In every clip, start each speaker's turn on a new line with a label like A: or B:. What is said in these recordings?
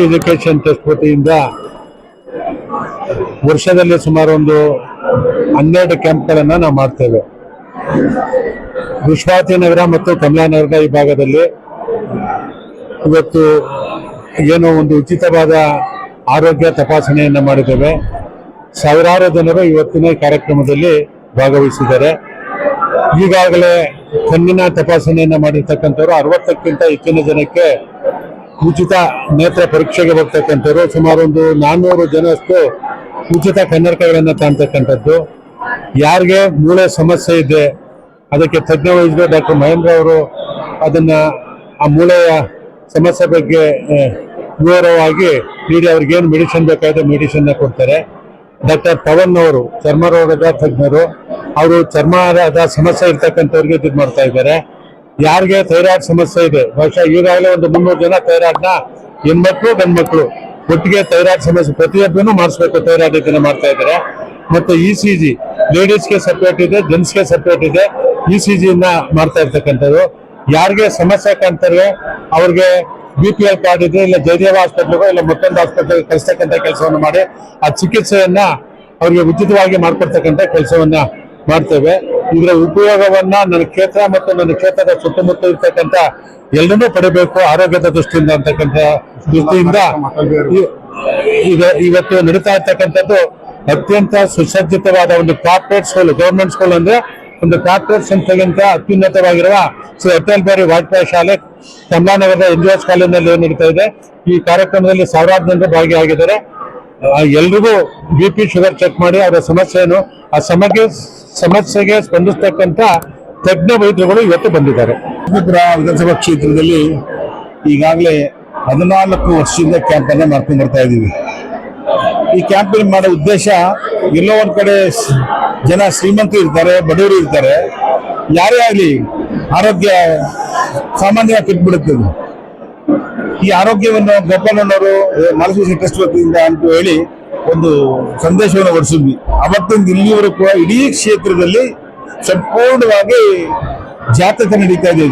A: Education trust ವತಿಯಿಂದ ವರ್ಷದಲ್ಲಿ ಸುಮಾರು ಒಂದು ಹನ್ನೆರಡು ಕ್ಯಾಂಪ್ಗಳನ್ನು ನಾವು ಮಾಡ್ತೇವೆ. ವಿಶ್ವಾತಿ ನಗರ ಮತ್ತು ಕಮಲಾನಗರ ಈ ಭಾಗದಲ್ಲಿ ಇವತ್ತು ಏನೋ ಒಂದು ಉಚಿತವಾದ ಆರೋಗ್ಯ ತಪಾಸಣೆಯನ್ನು ಮಾಡಿದ್ದೇವೆ. ಸಾವಿರಾರು ಜನರು ಇವತ್ತಿನ ಕಾರ್ಯಕ್ರಮದಲ್ಲಿ ಭಾಗವಹಿಸಿದ್ದಾರೆ. ಈಗಾಗಲೇ ಕಣ್ಣಿನ ತಪಾಸಣೆಯನ್ನು ಮಾಡಿರ್ತಕ್ಕಂಥವ್ರು ಅರವತ್ತಕ್ಕಿಂತ ಹೆಚ್ಚಿನ ಜನಕ್ಕೆ ಉಚಿತ ನೇತ್ರ ಪರೀಕ್ಷೆಗೆ ಬರ್ತಕ್ಕಂಥವ್ರು, ಸುಮಾರು ಒಂದು ನಾನ್ನೂರು ಜನಷ್ಟು ಉಚಿತ ಕನ್ನಡಕಗಳನ್ನು ಕಾಣ್ತಕ್ಕಂಥದ್ದು ಯಾರಿಗೆ ಮೂಳೆ ಸಮಸ್ಯೆ ಇದೆ, ಅದಕ್ಕೆ ತಜ್ಞ ವೈದ್ಯರು ಡಾಕ್ಟರ್ ಮಹೇಂದ್ರ ಅವರು ಅದನ್ನ ಆ ಮೂಳೆಯ ಸಮಸ್ಯೆ ಬಗ್ಗೆ ವಿವರವಾಗಿ ನೀಡಿ, ಅವ್ರಿಗೆ ಏನು ಮೆಡಿಸಿನ್ ಬೇಕಾದ ಮೆಡಿಸಿನ್ ಕೊಡ್ತಾರೆ. ಡಾಕ್ಟರ್ ಪವನ್ ಅವರು, ಚರ್ಮ ರೋಗದ ತಜ್ಞರು, ಅವರು ಚರ್ಮದ ಸಮಸ್ಯೆ ಇರ್ತಕ್ಕಂಥವ್ರಿಗೆ ಇದು ಮಾಡ್ತಾ ಇದ್ದಾರೆ. ಯಾರಿಗೆ ಥೈರಾಯ್ಡ್ ಸಮಸ್ಯೆ ಇದೆ, ಬಹುಶಃ ಈಗಾಗಲೇ ಒಂದು ಮುನ್ನೂರು ಜನ ಥೈರಾಯ್ಡ್ನ ಹೆಣ್ಮಕ್ಳು ಗಂಡ್ಮಕ್ಳು ಒಟ್ಟಿಗೆ ಥೈರಾಯ್ಡ್ ಸಮಸ್ಯೆ ಪ್ರತಿಯೊಬ್ಬನು ಮಾಡಿಸ್ಬೇಕು, ಥೈರಾಯ್ಡ್ ಇದನ್ನ ಮಾಡ್ತಾ ಇದ್ದಾರೆ. ಮತ್ತೆ ಇ ಸಿ ಜಿ ಲೇಡೀಸ್ಗೆ ಸಪ್ರೇಟ್ ಇದೆ ಜೆಂಟ್ಸ್ಗೆ ಸಪ್ರೇಟ್ ಇದೆ. ಇ ಸಿ ಜಿನ ಮಾಡ್ತಾ ಇರ್ತಕ್ಕಂಥದ್ದು ಯಾರಿಗೆ ಸಮಸ್ಯೆ ಕಾಣ್ತಾರೆ ಅವ್ರಿಗೆ ಬಿ ಪಿ ಎಲ್ ಕಾರ್ಡ್ ಇದೆ ಇಲ್ಲ ಜಯದೇವ ಹಾಸ್ಪಿಟ್ಲ್ಗೋ ಇಲ್ಲ ಮತ್ತೊಂದು ಆಸ್ಪತ್ರೆಗೆ ಕಳಿಸ್ತಕ್ಕಂಥ ಕೆಲಸವನ್ನು ಮಾಡಿ, ಆ ಚಿಕಿತ್ಸೆಯನ್ನ ಅವ್ರಿಗೆ ಉಚಿತವಾಗಿ ಮಾಡ್ಕೊಡ್ತಕ್ಕಂಥ ಕೆಲಸವನ್ನ ಮಾಡ್ತೇವೆ. ಇದರ ಉಪಯೋಗವನ್ನ ನನ್ನ ಕ್ಷೇತ್ರ ಮತ್ತು ನನ್ನ ಕ್ಷೇತ್ರದ ಸುತ್ತಮುತ್ತ ಇರ್ತಕ್ಕಂಥ ಎಲ್ಲರೂ ಪಡಿಬೇಕು ಆರೋಗ್ಯದ ದೃಷ್ಟಿಯಿಂದ ಅಂತಕ್ಕಂಥ ದೃಷ್ಟಿಯಿಂದ ಇವತ್ತು ನಡೀತಾ ಇರ್ತಕ್ಕಂಥದ್ದು ಅತ್ಯಂತ ಸುಸಜ್ಜಿತವಾದ ಒಂದು ಕಾರ್ಪೊರೇಟ್ ಸ್ಕೂಲ್ ಗೌರ್ಮೆಂಟ್ ಸ್ಕೂಲ್ ಅಂದ್ರೆ ಒಂದು ಕಾರ್ಪೊರೇಟ್ ಸಂಸ್ಥೆಗಿಂತ ಅತ್ಯುನ್ನತವಾಗಿರುವ ಶ್ರೀ ಅಟಲ್ ಬಿಹಾರಿ ವಾಜಪೇಯಿ ಶಾಲೆ ಕಮಲಾನಗರದ ಎನ್ ಜಿ ಎಸ್ ಕಾಲೇಜಿನಲ್ಲಿ ನಡೀತಾ ಇದೆ. ಈ ಕಾರ್ಯಕ್ರಮದಲ್ಲಿ ಸಾವಿರಾರು ಜನರು ಭಾಗಿಯಾಗಿದ್ದಾರೆ. ಎಲ್ರಿಗೂ ಬಿ ಪಿ ಶುಗರ್ ಚೆಕ್ ಮಾಡಿ ಅವರ ಸಮಸ್ಯೆ ಏನು ಆ ಸಮಸ್ಯೆ ಸಮಸ್ಯೆಗೆ ಸ್ಪಂದಿಸ್ತಕ್ಕಂಥ ತಜ್ಞ ವೈದ್ಯರುಗಳು ಇವತ್ತು ಬಂದಿದ್ದಾರೆ.
B: ವಿಧಾನಸಭಾ ಕ್ಷೇತ್ರದಲ್ಲಿ ಈಗಾಗಲೇ ಹದಿನಾಲ್ಕು ವರ್ಷದಿಂದ ಕ್ಯಾಂಪನ್ನು ಮಾಡ್ಕೊಂಡು ಬರ್ತಾ ಇದ್ದೀವಿ. ಈ ಕ್ಯಾಂಪೇನ್ ಮಾಡೋ ಉದ್ದೇಶ ಎಲ್ಲೋ ಒಂದ್ ಕಡೆ ಜನ ಶ್ರೀಮಂತರು ಇರ್ತಾರೆ, ಬಡವರು ಇರ್ತಾರೆ. ಯಾರೇ ಆಗಲಿ ಆರೋಗ್ಯ ಸಾಮಾನ್ಯವಾಗಿ ಕೆಟ್ಬಿಡುತ್ತೆ ಅದು. ಈ ಆರೋಗ್ಯವನ್ನು ಗೋಪಾಲಣ್ಣವರು ಮಾನಸಿಕ ಟ್ರಸ್ಟ್ ವತಿಯಿಂದ ಅಂತ ಹೇಳಿ ಒಂದು ಸಂದೇಶವನ್ನು ಹೊರಿಸಿದ್ವಿ ಅವತ್ತಿಂದ ಇಲ್ಲಿವರೆಗೂ ಕೂಡ ಇಡೀ ಕ್ಷೇತ್ರದಲ್ಲಿ ಸಂಪೂರ್ಣವಾಗಿ ಜಾತಕ ನಡೀತಾ ಇದೆ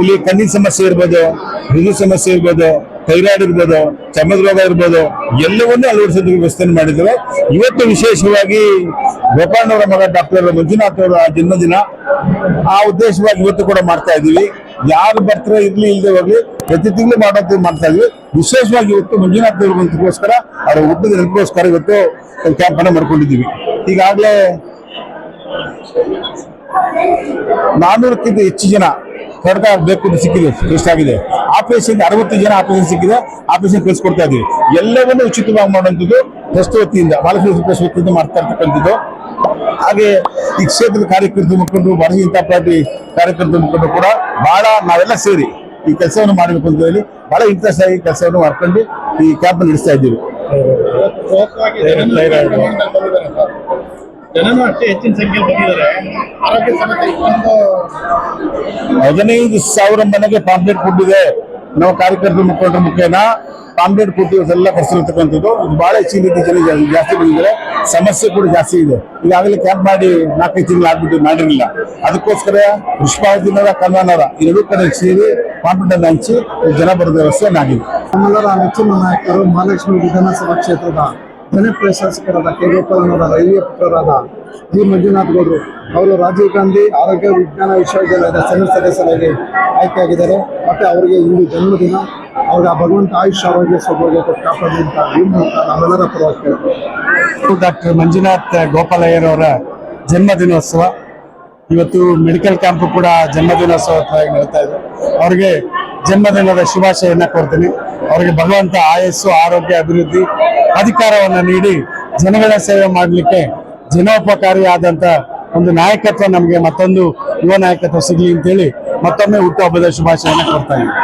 B: ಇಲ್ಲಿ ಕಣ್ಣಿನ ಸಮಸ್ಯೆ ಇರ್ಬೋದು, ಹೃದಯ ಸಮಸ್ಯೆ ಇರ್ಬೋದು ಥೈರಾಯ್ಡ್ ಇರ್ಬೋದು, ಚರ್ಮದ ರೋಗ ಇರ್ಬೋದು, ಎಲ್ಲವನ್ನೂ ಅಳವಡಿಸೋದಕ್ಕೆ ವ್ಯವಸ್ಥೆ ಮಾಡಿದ್ರು ಇವತ್ತು ವಿಶೇಷವಾಗಿ ಗೋಪಾಲವರ ಮಗ ಡಾಕ್ಟರ್ ಮಂಜುನಾಥ್ ಅವರ ಜನ್ಮದಿನ. ಆ ಉದ್ದೇಶವಾಗಿ ಇವತ್ತು ಕೂಡ ಮಾಡ್ತಾ ಇದ್ದೀವಿ. ಯಾರು ಬರ್ತಾರೆ, ಇರ್ಲಿ ಇಲ್ಲದೆ ಹೋಗ್ಲಿ, ಪ್ರತಿ ತಿಂಗಳು ಮಾಡೋದು ಮಾಡ್ತಾ ಇದ್ವಿ ವಿಶೇಷವಾಗಿ ಇವತ್ತು ಮಂಜುನಾಥ್ ಅವರಿಗೋಸ್ಕರ ಅವರ ಹುಟ್ಟಿದ ನೆನಪಿಗೋಸ್ಕರ ಇವತ್ತು ಕ್ಯಾಂಪ್ ಅನ್ನ ಮಾಡ್ಕೊಂಡಿದ್ದೀವಿ. ಈಗಾಗಲೇ ನಾನೂರಕ್ಕಿಂತ ಹೆಚ್ಚು ಜನ ಕಡತ ಬೇಕು ಸಿಕ್ಕಿದೆ ಎಷ್ಟಾಗಿದೆ ಆಪರೇಷನ್ ಅರವತ್ತು ಜನ ಆಪರೇಷನ್ ಸಿಕ್ಕಿದೆ ಆಪರೇಷನ್ ಕಳಿಸ್ಕೊಡ್ತಾ ಇದೀವಿ. ಎಲ್ಲವನ್ನೂ ಉಚಿತವಾಗಿ ಮಾಡುವಂಥದ್ದು ಟ್ರಸ್ಟ್ ವತಿಯಿಂದ ಬಾಲಕೃಷ್ಣ ಟ್ರಸ್ಟ್ ವತಿಯಿಂದ ಮಾಡ್ತಾ ಇರ್ತಕ್ಕಂಥದ್ದು. ಹಾಗೆ ಈ ಕ್ಷೇತ್ರದ ಕಾರ್ಯಕರ್ತರು ಮುಖಂಡರು ಭಾರತೀಯ ಜನತಾ ಪಾರ್ಟಿ ಕಾರ್ಯಕರ್ತರ ಮುಖಂಡರು ಕೂಡ ಬಹಳ ನಾವೆಲ್ಲ ಸೇರಿ ಈ ಕೆಲಸವನ್ನು ಮಾಡಬೇಕು ಅಂತ ಹೇಳಿ ಬಹಳ ಇಂಟ್ರೆಸ್ಟ್ ಆಗಿ ಕೆಲಸವನ್ನು ಮಾಡ್ಕೊಂಡು ಈ ಕ್ಯಾಂಪ್ ನಡೆಸ್ತಾ ಇದ್ದೀವಿ. ಹದಿನೈದು ಸಾವಿರ ಮನೆಗೆ ಪಾಂಪ್ಲೆಟ್ ಕೊಟ್ಟಿದೆ. ನಾವು ಕಾರ್ಯಕರ್ತರ ಮುಖಂಡರ ಮುಖೇನ ಪಾಂಪ್ಲೆಟ್ ಕೊಟ್ಟು ಎಲ್ಲ ಕರ್ಸಿರ್ತಕ್ಕಂಥದ್ದು ಇದು ಬಹಳ ಹೆಚ್ಚಿನ ರೀತಿ ಜನ ಜಾಸ್ತಿ ಬಂದಿದ್ದಾರೆ. ಸಮಸ್ಯೆ ಕೂಡ ಜಾಸ್ತಿ ಇದೆ. ಈಗಾಗಲೇ ಕ್ಯಾಂಪ್ ಮಾಡಿ ನಾಲ್ಕೈದು ತಿಂಗಳು ಆಗ್ಬಿಟ್ಟು ಮಾಡಿರಲಿಲ್ಲ. ಅದಕ್ಕೋಸ್ಕರ ಪುಷ್ಪಾವತಿನವರ ಕಲ್ಯಾಣರ ಎರಡೂ ಕಡೆ ಸೇರಿ ಕಾಂಪಿಟೆಂಟ್ ಹಂಚಿ ಜನ ಬರೋದ ವ್ಯವಸ್ಥೆ ಆಗಿದೆ.
C: ನಮ್ಮೆಲ್ಲರ ನೆಚ್ಚಿನ ನಾಯಕರು ಮಹಾಲಕ್ಷ್ಮಿ ವಿಧಾನಸಭಾ ಕ್ಷೇತ್ರದ ಜನಪ್ರಿಯ ಶಾಸಕರಾದ ಕೆ. ಗೋಪಾಲನವರ ಹಿರಿಯ ಪುತ್ರರಾದ ಜಿ ಮಂಜುನಾಥ್ ಗೌಡರು. ಅವರು ರಾಜೀವ್ ಗಾಂಧಿ ಆರೋಗ್ಯ ವಿಜ್ಞಾನ ವಿಶ್ವವಿದ್ಯಾಲಯದ ಸೆನೆಟ್ ಸದಸ್ಯರಾಗಿ ಆಯ್ಕೆಯಾಗಿದ್ದಾರೆ ಮತ್ತೆ ಅವರಿಗೆ ಇಂದು ಜನ್ಮದಿನ. ಅವ್ರಿಗೆ ಆ ಭಗವಂತ ಆಯುಷ್ ಆರೋಗ್ಯ ಸೌಭಾಗ್ಯ ಕಾಪಾಡಿ ಅಂತ ನಾವೆಲ್ಲರ ಪರವಾಗಿ
A: ಡಾಕ್ಟರ್ ಮಂಜುನಾಥ್ ಗೋಪಾಲಯ್ಯರವರ ಜನ್ಮದಿನೋತ್ಸವ. ಇವತ್ತು ಮೆಡಿಕಲ್ ಕ್ಯಾಂಪ್ ಕೂಡ ಜನ್ಮದಿನೋತ್ಸವವಾಗಿ ನಡೀತಾ ಇದೆ. ಅವರಿಗೆ ಜನ್ಮದಿನದ ಶುಭಾಶಯನ್ನ ಕೊಡ್ತೀನಿ ಅವರಿಗೆ ಭಗವಂತ ಆಯಸ್ಸು, ಆರೋಗ್ಯ, ಅಭಿವೃದ್ಧಿ, ಅಧಿಕಾರವನ್ನು ನೀಡಿ ಜನಗಳ ಸೇವೆ ಮಾಡಲಿಕ್ಕೆ ಜನೋಪಕಾರಿಯಾದಂತ ಒಂದು ನಾಯಕತ್ವ ನಮಗೆ ಮತ್ತೊಂದು ಯುವ ನಾಯಕತ್ವ ಸಿಗಲಿ ಅಂತೇಳಿ ಮತ್ತೊಮ್ಮೆ ಹುಟ್ಟುಹಬ್ಬದ ಶುಭಾಶಯನ ಕೊಡ್ತಾ ಇದ್ದೀನಿ.